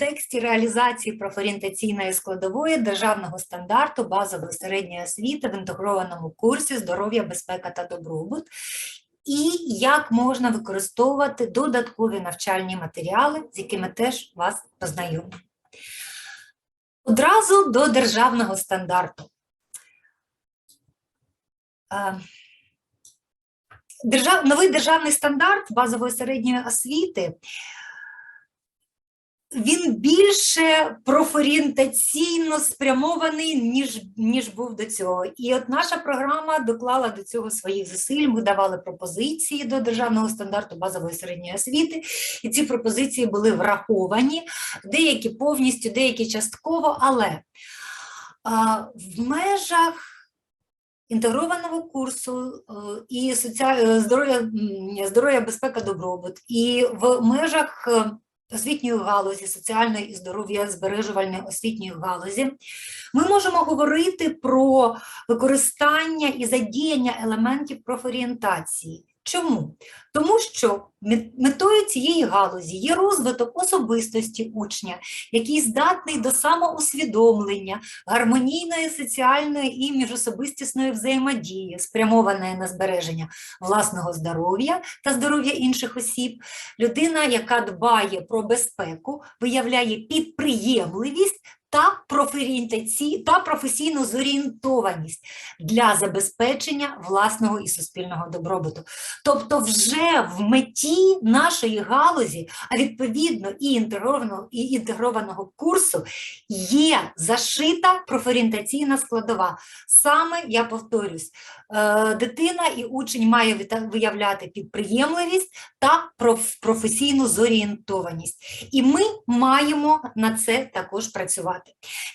контексті реалізації профорієнтаційної складової державного стандарту базової середньої освіти в інтегрованому курсі здоров'я, безпека та добробут, і як можна використовувати додаткові навчальні матеріали, з якими теж вас познайомлю. Одразу до державного стандарту. Е, Держав... Новий державний стандарт базової середньої освіти він більше профорієнтаційно спрямований, ніж, ніж був до цього. І от наша програма доклала до цього своїх зусиль. Ми давали пропозиції до державного стандарту базової середньої освіти, і ці пропозиції були враховані, деякі повністю, деякі частково, але а, в межах інтегрованого курсу е, і соціаль... е, здоров'я, здоров'я, безпека, добробут, і в межах е, освітньої галузі, соціальної і здоров'я збережувальної освітньої галузі, ми можемо говорити про використання і задіяння елементів профорієнтації. Чому? Тому що метою цієї галузі є розвиток особистості учня, який здатний до самоусвідомлення, гармонійної соціальної і міжособистісної взаємодії, спрямованої на збереження власного здоров'я та здоров'я інших осіб. Людина, яка дбає про безпеку, виявляє підприємливість та, та професійну зорієнтованість для забезпечення власного і суспільного добробуту. Тобто, вже в меті нашої галузі, а відповідно і інтегрованого, і інтегрованого курсу, є зашита профорієнтаційна складова. Саме я повторюсь, е, дитина і учень має виявляти підприємливість та проф- професійну зорієнтованість. І ми маємо на це також працювати.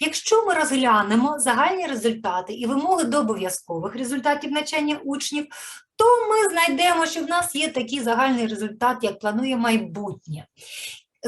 Якщо ми розглянемо загальні результати і вимоги до обов'язкових результатів навчання учнів, то ми знайдемо, що в нас є такий загальний результат, як планує майбутнє.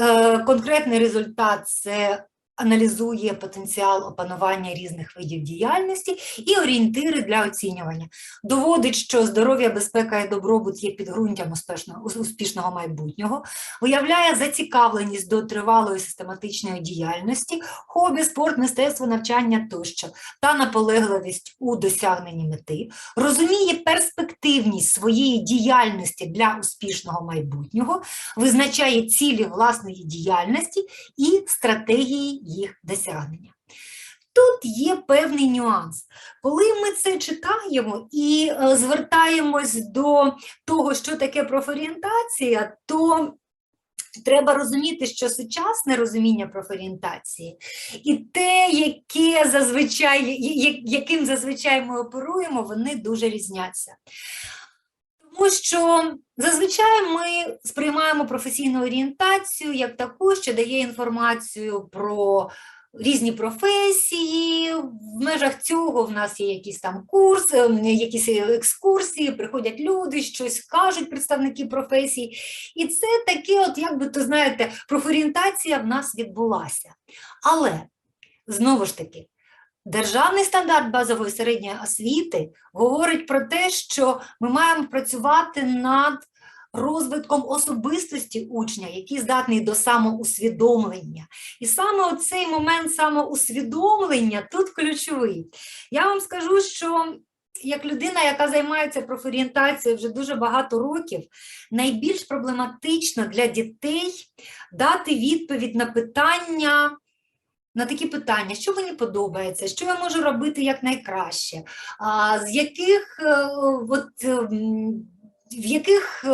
Е, Конкретний результат це аналізує потенціал опанування різних видів діяльності і орієнтири для оцінювання. Доводить, що здоров'я, безпека і добробут є підґрунтям успішного, успішного майбутнього, виявляє зацікавленість до тривалої систематичної діяльності, хобі, спорт, мистецтво, навчання тощо та наполегливість у досягненні мети, розуміє перспективність своєї діяльності для успішного майбутнього, визначає цілі власної діяльності і стратегії їх досягнення. Тут є певний нюанс. Коли ми це читаємо і е, звертаємось до того, що таке профорієнтація, то треба розуміти, що сучасне розуміння профорієнтації і те, яке зазвичай, яким зазвичай ми оперуємо, вони дуже різняться. Тому що зазвичай ми сприймаємо професійну орієнтацію як таку, що дає інформацію про різні професії. В межах цього в нас є якісь там курси, якісь екскурсії, приходять люди, щось кажуть представники професій. І це таке, от як би то знаєте, профорієнтація в нас відбулася. Але знову ж таки. Державний стандарт базової середньої освіти говорить про те, що ми маємо працювати над розвитком особистості учня, який здатний до самоусвідомлення. І саме цей момент самоусвідомлення тут ключовий. Я вам скажу, що як людина, яка займається профорієнтацією вже дуже багато років, найбільш проблематично для дітей дати відповідь на питання на такі питання, що мені подобається, що я можу робити якнайкраще, з яких е, от, ем, в яких е,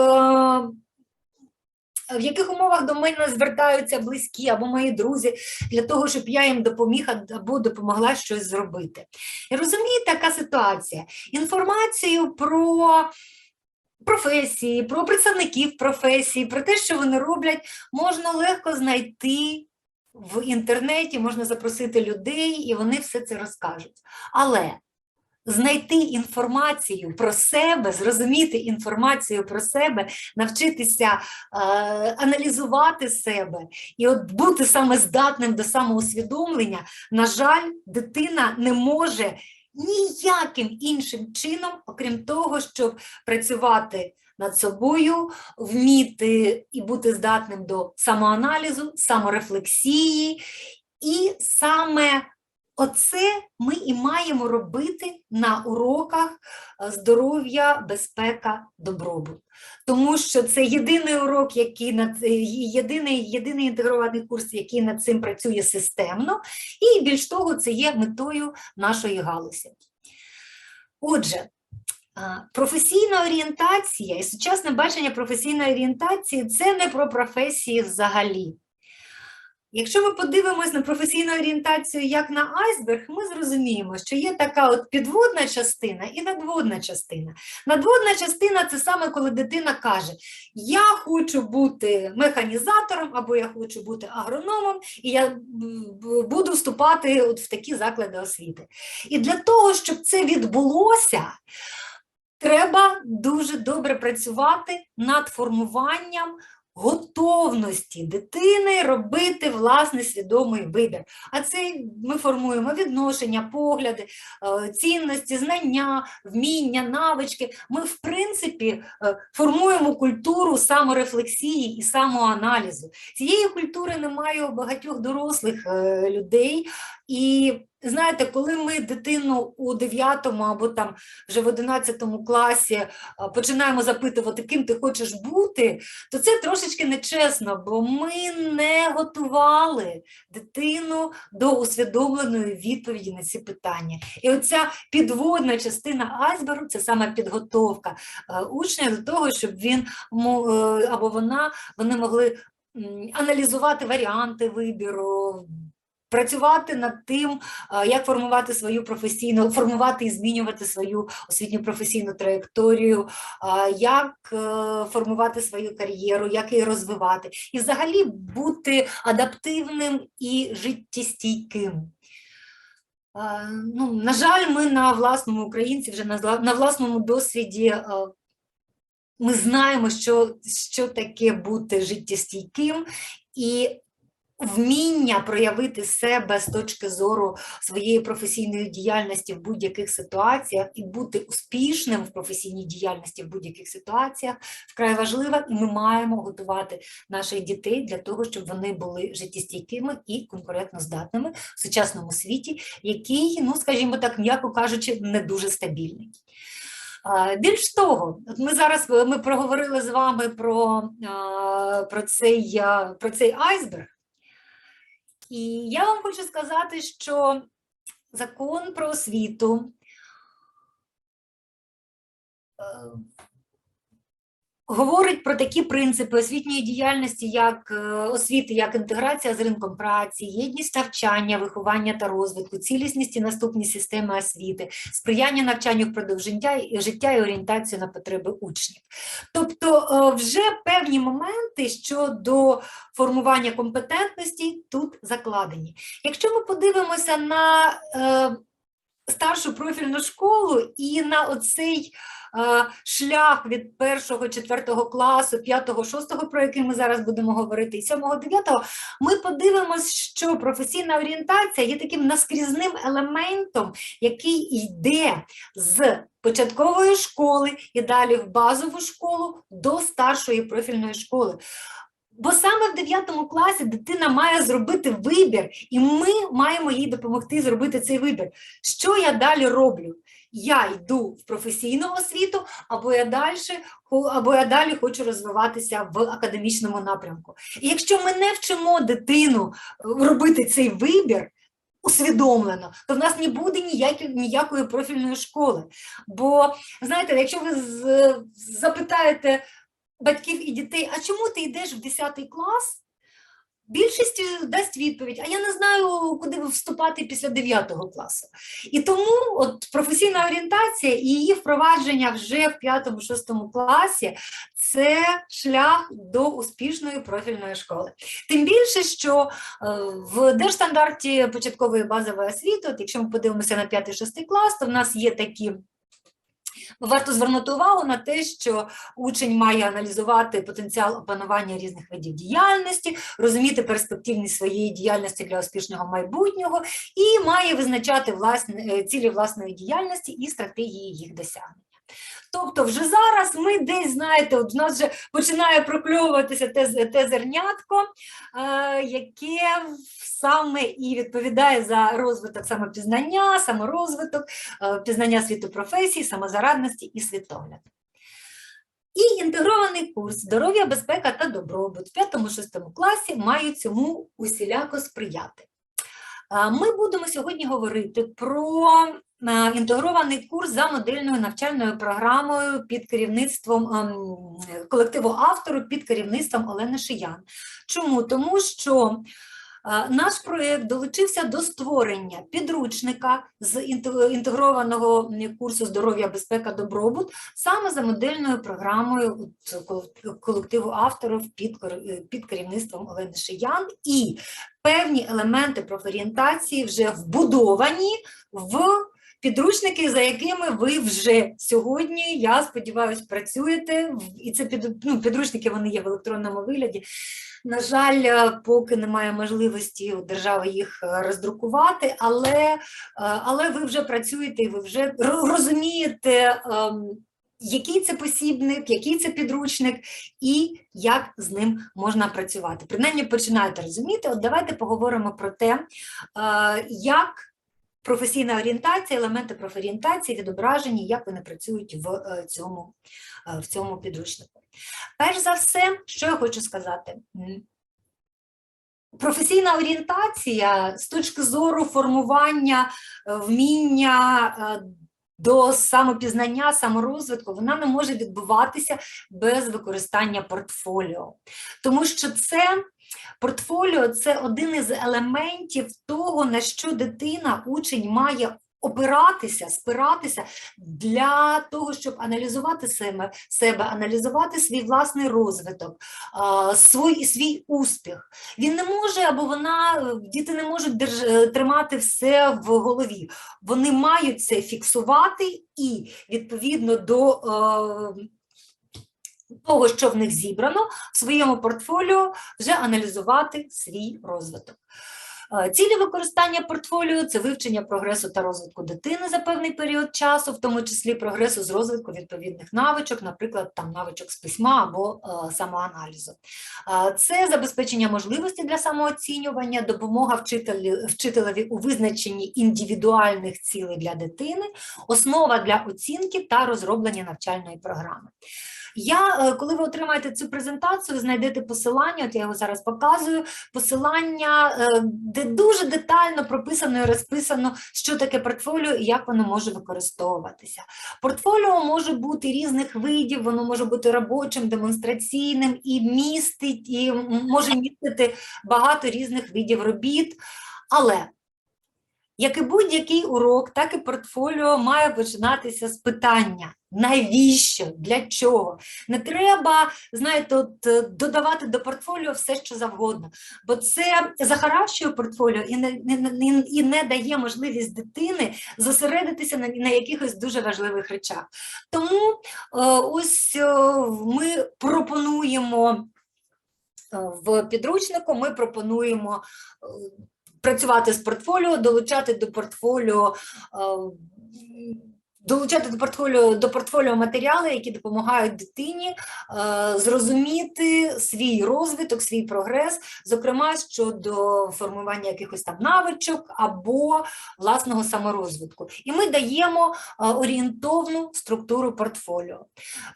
в яких умовах до мене звертаються близькі або мої друзі для того, щоб я їм допоміг або допомогла щось зробити. І розумієте, така ситуація. Інформацію про професії, про представників професії, про те, що вони роблять, можна легко знайти в інтернеті, можна запросити людей, і вони все це розкажуть. Але знайти інформацію про себе, зрозуміти інформацію про себе, навчитися е, аналізувати себе і от бути саме здатним до самоусвідомлення, на жаль, дитина не може ніяким іншим чином, окрім того, щоб працювати над собою, вміти і бути здатним до самоаналізу, саморефлексії. І саме оце ми і маємо робити на уроках е, здоров'я, безпека, добробут. Тому що це єдиний урок, який над е, єдиний, єдиний інтегрований курс, який над цим працює системно, і більш того, це є метою нашої галузі. Отже, професійна орієнтація і сучасне бачення професійної орієнтації це не про професії взагалі. Якщо ми подивимось на професійну орієнтацію як на айсберг, ми зрозуміємо, що є така от підводна частина і надводна частина. Надводна частина це саме коли дитина каже: Я хочу бути механізатором або я хочу бути агрономом, і я буду вступати от в такі заклади освіти. І для того, щоб це відбулося, треба дуже добре працювати над формуванням готовності дитини робити власний свідомий вибір. А це ми формуємо відношення, погляди, е, цінності, знання, вміння, навички. Ми, в принципі, е, формуємо культуру саморефлексії і самоаналізу. Цієї культури немає у багатьох дорослих е, людей. І знаєте, коли ми дитину у 9 або там вже в 11 класі е, починаємо запитувати, ким ти хочеш бути, то це трошечки нечесно, бо ми не готували дитину до усвідомленої відповіді на ці питання. І оця підводна частина айсбергу це саме підготовка е, учня до того, щоб він е, або вона вони могли аналізувати варіанти вибіру. Працювати над тим, як формувати свою професійну, формувати і змінювати свою освітню професійну траєкторію, як е, формувати свою кар'єру, як її розвивати, і взагалі бути адаптивним і життєстійким. Ну, на жаль, ми на власному українці, вже на, власному досвіді е, ми знаємо, що, що таке бути життєстійким, і вміння проявити себе з точки зору своєї професійної діяльності в будь-яких ситуаціях і бути успішним в професійній діяльності в будь-яких ситуаціях вкрай важливо, і ми маємо готувати наших дітей для того, щоб вони були життєстійкими і конкурентноздатними в сучасному світі, який, ну скажімо так, м'яко кажучи, не дуже стабільний. Більш того, ми зараз е, ми проговорили з вами про, про, цей, про цей айсберг. І я вам хочу сказати, що закон про освіту е, говорить про такі принципи освітньої діяльності, як е, освіти, як інтеграція з ринком праці, єдність навчання, виховання та розвитку, цілісність і наступні системи освіти, сприяння навчанню впродовж життя, і- орієнтацію на потреби учнів. Тобто е, вже певні моменти щодо формування компетентності тут закладені. Якщо ми подивимося на е, старшу профільну школу і на оцей шлях від першого, четвертого класу, п'ятого, шостого, про який ми зараз будемо говорити, і сьомого, дев'ятого, ми подивимось, що професійна орієнтація є таким наскрізним елементом, який йде з початкової школи і далі в базову школу до старшої профільної школи. Бо саме в 9 класі дитина має зробити вибір, і ми маємо їй допомогти зробити цей вибір. Що я далі роблю? Я йду в професійну освіту, або я далі, або я далі хочу розвиватися в академічному напрямку. І якщо ми не вчимо дитину е, робити цей вибір усвідомлено, то в нас не буде ніякої, ніякої профільної школи. Бо знаєте, якщо ви з- запитаєте батьків і дітей, а чому ти йдеш в 10 клас? Більшість е, дасть відповідь, а я не знаю, куди вступати після 9 класу. І тому от професійна орієнтація і її впровадження вже в 5-6 класі це шлях до успішної профільної школи. Тим більше, що е, в держстандарті початкової базової освіти, от якщо ми подивимося на 5-6 клас, то в нас є такі Варто звернути увагу на те, що учень має аналізувати потенціал опанування різних видів діяльності, розуміти перспективність своєї діяльності для успішного майбутнього і має визначати власне, е, цілі власної діяльності і стратегії їх досягнення. Тобто, вже зараз ми десь знаєте, от в нас вже починає прокльовуватися те, те зернятко, е, яке саме і відповідає за розвиток самопізнання, саморозвиток, е, пізнання світу професій, самозарадності і світогляд. І інтегрований курс здоров'я, безпека та добробут в 5-6 класі мають цьому усіляко сприяти. Ми будемо сьогодні говорити про інтегрований курс за модельною навчальною програмою під керівництвом ем, колективу автору під керівництвом Олени Шиян. Чому? Тому що наш проєкт долучився до створення підручника з інте- інтегрованого курсу здоров'я, безпека, добробут саме за модельною програмою колективу авторів кер- під керівництвом Олени Шиян. І певні елементи профорієнтації вже вбудовані в підручники, за якими ви вже сьогодні, я сподіваюся, працюєте. І це під, ну, підручники вони є в електронному вигляді. На жаль, е, поки немає можливості у держави їх е, роздрукувати, але, е, але ви вже працюєте і ви вже розумієте. ем, Який це посібник, який це підручник, і як з ним можна працювати. Принаймні починаєте розуміти. От давайте поговоримо про те, як професійна орієнтація, елементи профорієнтації відображені, як вони працюють в е, цьому, е, в цьому підручнику. Перш за все, що я хочу сказати. Професійна орієнтація з точки зору формування е, вміння до самопізнання, саморозвитку, вона не може відбуватися без використання портфоліо. Тому що це портфоліо це один із елементів того, на що дитина, учень має опиратися, спиратися для того, щоб аналізувати себе, себе аналізувати свій власний розвиток, свій, свій успіх. Він не може або вона, діти не можуть держ, тримати все в голові. Вони мають це фіксувати і відповідно до е, того, що в них зібрано, в своєму портфоліо вже аналізувати свій розвиток. Е, Цілі використання портфоліо це вивчення прогресу та розвитку дитини за певний період часу, в тому числі прогресу з розвитку відповідних навичок, наприклад, там навичок з письма або е, самоаналізу. Е, Це забезпечення можливості для самооцінювання, допомога вчителі, вчителеві у визначенні індивідуальних цілей для дитини, основа для оцінки та розроблення навчальної програми. Я, е, коли ви отримаєте цю презентацію, знайдете посилання, от я його зараз показую, посилання, е, де дуже детально прописано і розписано, що таке портфоліо і як воно може використовуватися. Портфоліо може бути різних видів, воно може бути робочим, демонстраційним і містить, і може містити багато різних видів робіт. Але як і будь-який урок, так і портфоліо має починатися з питання: навіщо, для чого? Не треба, знаєте, от, е, додавати до портфоліо все, що завгодно, бо це захаращує портфоліо і не, не, і не дає можливість дитини зосередитися на, на якихось дуже важливих речах. Тому е, ось е, ми пропонуємо в підручнику, ми пропонуємо. Е, працювати з портфоліо, долучати до портфоліо. Долучати до портфоліо до портфоліо матеріали, які допомагають дитині е, зрозуміти свій розвиток, свій прогрес, зокрема щодо формування якихось там навичок або власного саморозвитку. І ми даємо е, орієнтовну структуру портфоліо.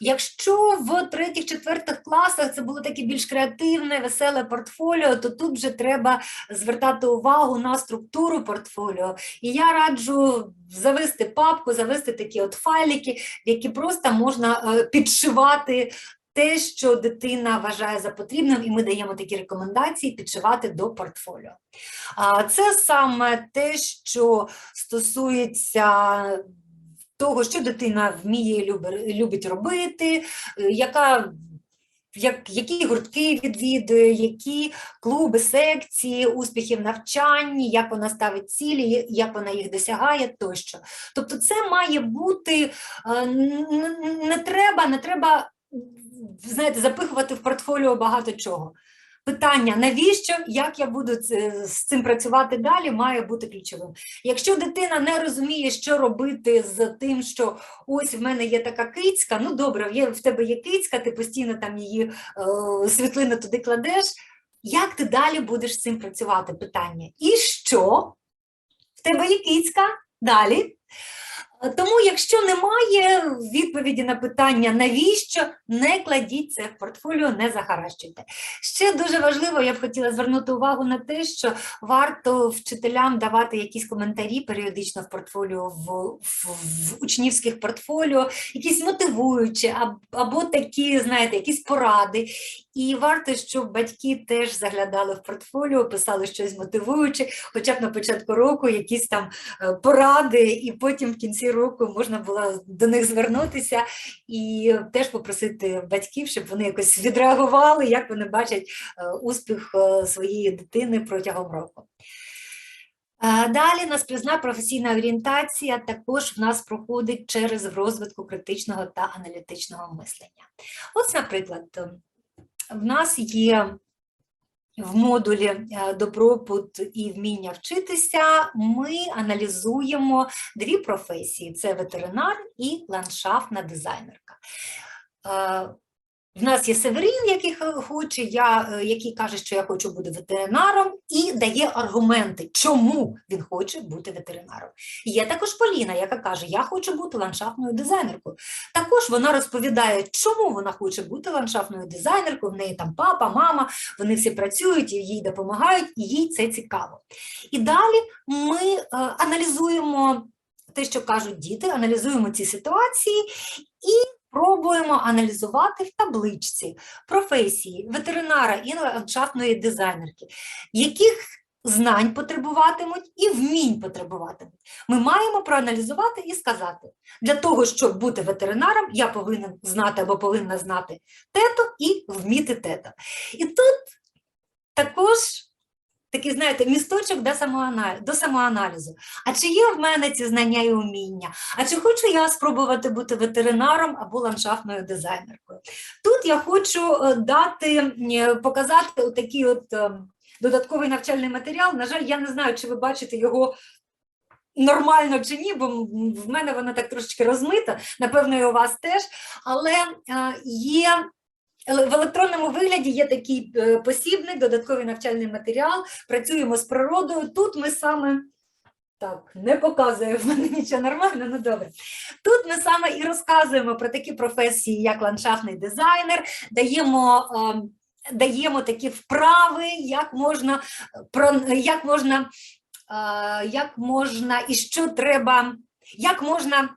Якщо в третіх-четвертих класах це було таке більш креативне, веселе портфоліо, то тут вже треба звертати увагу на структуру портфоліо. І я раджу завести папку, завести такі от файлики, які просто можна е, підшивати. Те, що дитина вважає за потрібним, і ми даємо такі рекомендації підшивати до портфоліо. Це саме те, що стосується того, що дитина вміє любить робити, е, яка як, які гуртки відвідує, які клуби, секції, успіхи в навчанні, як вона ставить цілі, як вона їх досягає тощо. Тобто, це має бути е, не треба, не треба знаєте, запихувати в портфоліо багато чого. Питання, навіщо, як я буду з цим працювати далі, має бути ключовим. Якщо дитина не розуміє, що робити з тим, що ось в мене є така кицька, ну добре, є, в тебе є кицька, ти постійно там її е, світлини туди кладеш. Як ти далі будеш з цим працювати? Питання. І що? В тебе є кицька? Далі. Е, Тому, якщо немає відповіді на питання, навіщо, не кладіть це в портфоліо, не захаращуйте. Ще дуже важливо, я б хотіла звернути увагу на те, що варто вчителям давати якісь коментарі періодично в портфоліо, в, в, в учнівських портфоліо, якісь мотивуючі, або такі, знаєте, якісь поради. І варто, щоб батьки теж заглядали в портфоліо, писали щось мотивуюче, хоча б на початку року якісь там е, поради, і потім в кінці року можна було до них звернутися і теж попросити батьків, щоб вони якось відреагували, як вони бачать е, успіх е, своєї дитини протягом року. Далі наскрізна професійна орієнтація також в нас проходить через розвитку критичного та аналітичного мислення. Ось, наприклад, в нас є в модулі е, добробут і вміння вчитися. Ми аналізуємо дві професії: це ветеринар і ландшафтна дизайнерка. В нас є Северин, який хоче, я, е, який каже, що я хочу бути ветеринаром, і дає аргументи, чому він хоче бути ветеринаром. Є також Поліна, яка каже, я хочу бути ландшафтною дизайнеркою. Також вона розповідає, чому вона хоче бути ландшафтною дизайнеркою. В неї там папа, мама, вони всі працюють, їй допомагають, і їй це цікаво. І далі ми е, аналізуємо те, що кажуть діти, аналізуємо ці ситуації і пробуємо аналізувати в табличці професії ветеринара і ландшафтної дизайнерки, яких знань потребуватимуть і вмінь потребуватимуть. Ми маємо проаналізувати і сказати, для того, щоб бути ветеринаром, я повинен знати або повинна знати тето і вміти тето. І тут також такий, знаєте, місточок до самоаналізу, до самоаналізу. А чи є в мене ці знання і уміння? А чи хочу я спробувати бути ветеринаром або ландшафтною дизайнеркою? Тут я хочу е, дати, е, показати отакий от е, додатковий навчальний матеріал. На жаль, я не знаю, чи ви бачите його нормально чи ні, бо в мене воно так трошечки розмито, напевно, і у вас теж. Але є в електронному вигляді є такий е, посібник, додатковий навчальний матеріал. Працюємо з природою. Тут ми саме. Так, не показує в мене нічого нормально, ну добре. Тут ми саме і розказуємо про такі професії, як ландшафтний дизайнер, даємо, ем, даємо такі вправи, як можна, е, як можна, е, як можна і що треба, як можна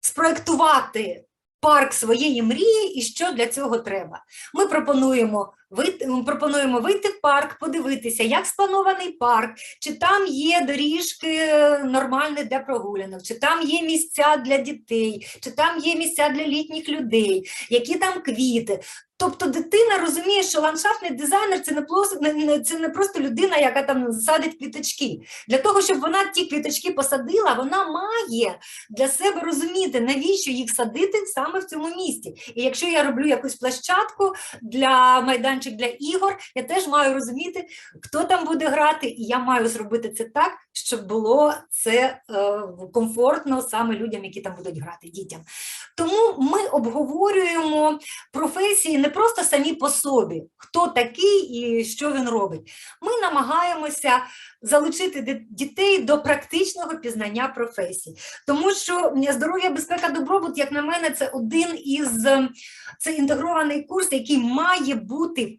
спроектувати парк своєї мрії і що для цього треба. Ми пропонуємо вийти, пропонуємо вийти в парк, подивитися, як спланований парк, чи там є доріжки е, нормальні для прогулянок, чи там є місця для дітей, чи там є місця для літніх людей, які там квіти. Тобто дитина розуміє, що ландшафтний дизайнер це не просто це не просто людина, яка там садить квіточки. Для того, щоб вона ті квіточки посадила, вона має для себе розуміти, навіщо їх садити саме в цьому місці. І якщо я роблю якусь площадку для майданчик для ігор, я теж маю розуміти, хто там буде грати, і я маю зробити це так, щоб було це е, комфортно саме людям, які там будуть грати, дітям. Тому ми обговорюємо професії не просто самі по собі, хто такий і що він робить. Ми намагаємося залучити дітей до практичного пізнання професій. Тому що здоров'я, безпека, добробут, як на мене, це один із ем, це інтегрований курс, який має бути.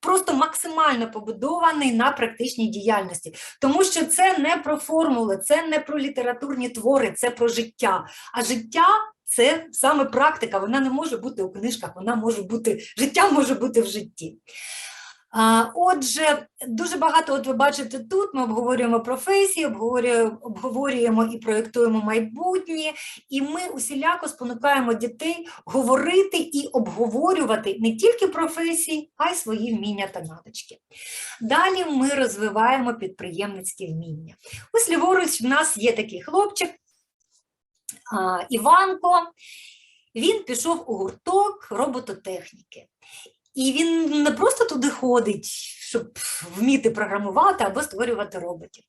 Просто максимально побудований на практичній діяльності, тому що це не про формули, це не про літературні твори, це про життя. А життя це саме практика, вона не може бути у книжках, вона може бути, життя може бути в житті. Отже, дуже багато, от ви бачите тут, ми обговорюємо професії, обговорюємо, обговорюємо і проєктуємо майбутнє, і ми усіляко спонукаємо дітей говорити і обговорювати не тільки професії, а й свої вміння та навички. Далі ми розвиваємо підприємницькі вміння. Ось ліворуч в нас є такий хлопчик, Іванко. Він пішов у гурток робототехніки. І він не просто туди ходить, щоб вміти програмувати або створювати роботів.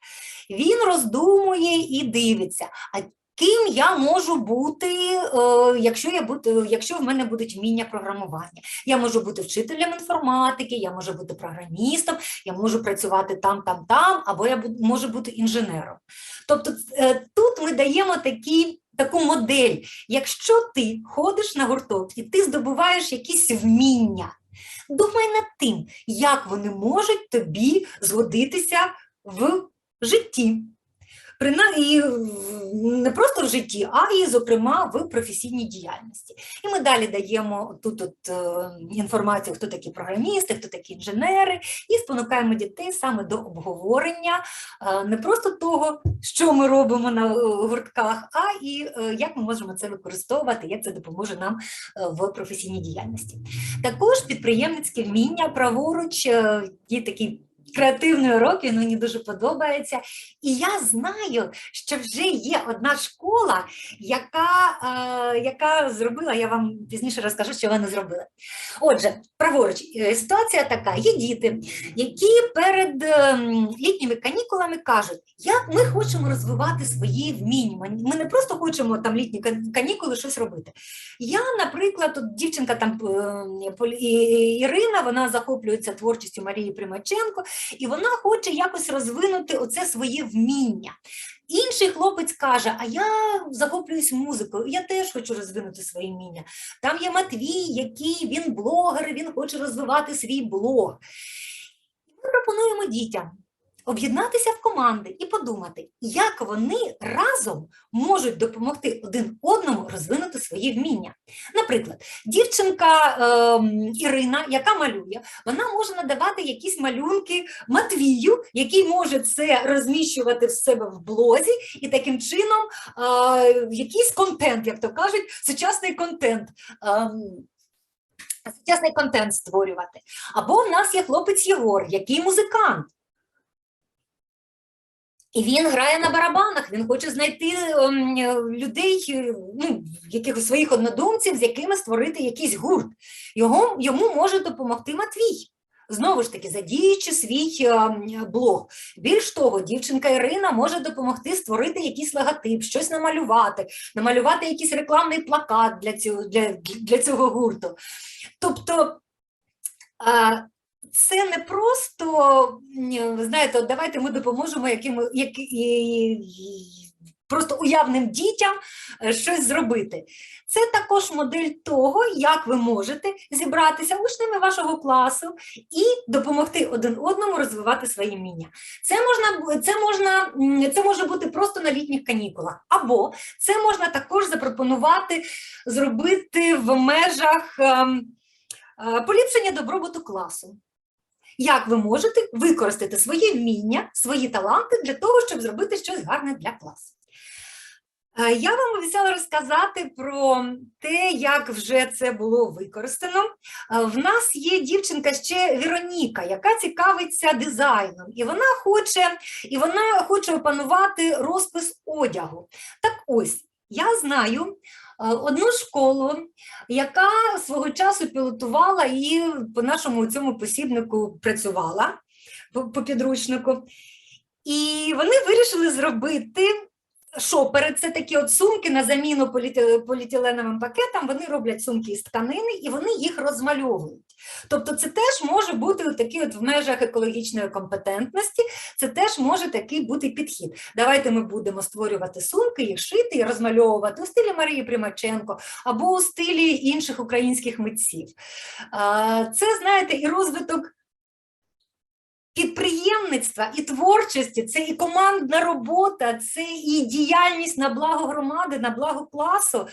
Він роздумує і дивиться, а ким я можу бути, е, якщо, я буду, якщо в мене будуть вміння програмування. Я можу бути вчителем інформатики, я можу бути програмістом, я можу працювати там, там, там, або я можу бути інженером. Тобто е, тут ми даємо такі, таку модель. Якщо ти ходиш на гурток і ти здобуваєш якісь вміння, думай над тим, як вони можуть тобі згодитися в житті. Прина- і не просто в житті, а і, зокрема, в професійній діяльності. І ми далі даємо тут от, е, інформацію, хто такі програмісти, хто такі інженери, і спонукаємо дітей саме до обговорення е, не просто того, що ми робимо на е, гуртках, а і як ми можемо це використовувати, як це допоможе нам в професійній діяльності. Також підприємницьке вміння праворуч є такий. Креативний урок, він мені дуже подобається. І я знаю, що вже є одна школа, яка, е, яка зробила, я вам пізніше розкажу, що вони зробили. Отже, праворуч, е, ситуація така: є діти, які перед ем, літніми канікулами кажуть, як ми хочемо розвивати свої вміння. Ми- не просто хочемо там літні канікули щось робити. Я, наприклад, тут дівчинка там е, Полі- Ірина, вона захоплюється творчістю Марії Примаченко, і вона хоче якось розвинути оце своє вміння. Інший хлопець каже: А я захоплююсь музикою, я теж хочу розвинути своє вміння. Там є Матвій, який він блогер, він хоче розвивати свій блог. Ми пропонуємо дітям об'єднатися в команди і подумати, як вони разом можуть допомогти один одному розвинути свої вміння. Наприклад, дівчинка ем, Ірина, яка малює, вона може надавати якісь малюнки Матвію, який може це розміщувати в себе в блозі, і таким чином е, якийсь контент, як то кажуть, сучасний контент. ем, Сучасний контент створювати. Або в нас є хлопець Єгор, який музикант. І він грає на барабанах, він хоче знайти ем, е, людей, е, ну, якихось своїх однодумців, з якими створити якийсь гурт. Його, йому може допомогти Матвій. Знову ж таки, задіючи свій ем, блог. Більш того, дівчинка Ірина може допомогти створити якийсь логотип, щось намалювати, намалювати якийсь рекламний плакат для цього, для, для цього гурту. Тобто, а, це не просто, м, знаєте, давайте ми допоможемо яким, як, просто уявним дітям е, щось зробити. Це також модель того, як ви можете зібратися учнями вашого класу і допомогти один одному розвивати свої вміння. Це можна, це можна, це може бути просто на літніх канікулах, або це можна також запропонувати зробити в межах ем, е, поліпшення добробуту класу. Як ви можете використати свої вміння, свої таланти для того, щоб зробити щось гарне для класу? Е, Я вам обіцяла розказати про те, як вже це було використано. Е, В нас є дівчинка ще Вероніка, яка цікавиться дизайном, і вона хоче, і вона хоче опанувати розпис одягу. Так ось, я знаю е, одну школу, яка свого часу пілотувала і по нашому цьому посібнику працювала по, по підручнику. І вони вирішили зробити шопери. Це такі от сумки на заміну поліетиленовим пакетам. Вони роблять сумки із тканини і вони їх розмальовують. Тобто, це теж може бути такий от в межах екологічної компетентності. Це теж може такий бути підхід. Давайте ми будемо створювати сумки, їх шити і розмальовувати у стилі Марії Примаченко або у стилі інших українських митців. Це, знаєте, і розвиток підприємництва і творчості, це і командна робота, це і діяльність на благо громади, на благо класу.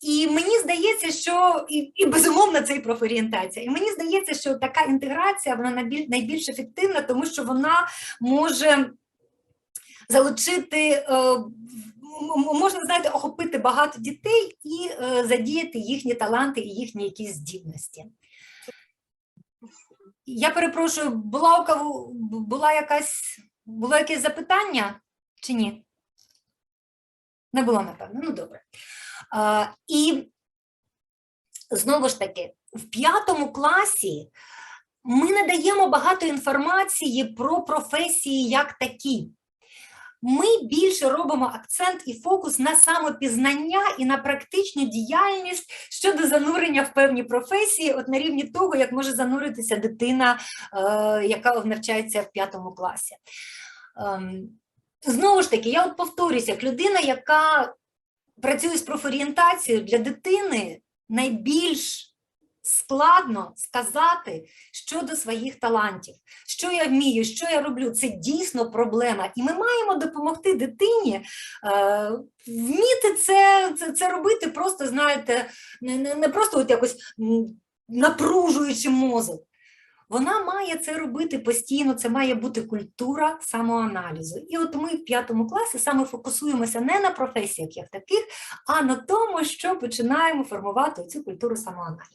І мені здається, що і, і безумовно це і профорієнтація. І мені здається, що така інтеграція вона найбіль- найбільш ефективна, тому що вона може залучити, е, можна знаєте, охопити багато дітей і е, задіяти їхні таланти і їхні якісь здібності. Я перепрошую, була у кого була якась було якесь запитання чи ні? Не було, напевно. Ну добре. А, і знову ж таки, в п'ятому класі ми надаємо багато інформації про професії як такі. Ми більше робимо акцент і фокус на самопізнання і на практичну діяльність щодо занурення в певні професії, от на рівні того, як може зануритися дитина, е, яка навчається в п'ятому класі. Ем, Знову ж таки, я от повторюся, як людина, яка працює з профорієнтацією для дитини, найбільш складно сказати щодо своїх талантів, що я вмію, що я роблю. Це дійсно проблема. І ми маємо допомогти дитині е, вміти це, це, це робити, просто знаєте, не, не, просто от якось напружуючи мозок. Вона має це робити постійно, це має бути культура самоаналізу. І от ми в п'ятому класі саме фокусуємося не на професіях як таких, а на тому, що починаємо формувати цю культуру самоаналізу.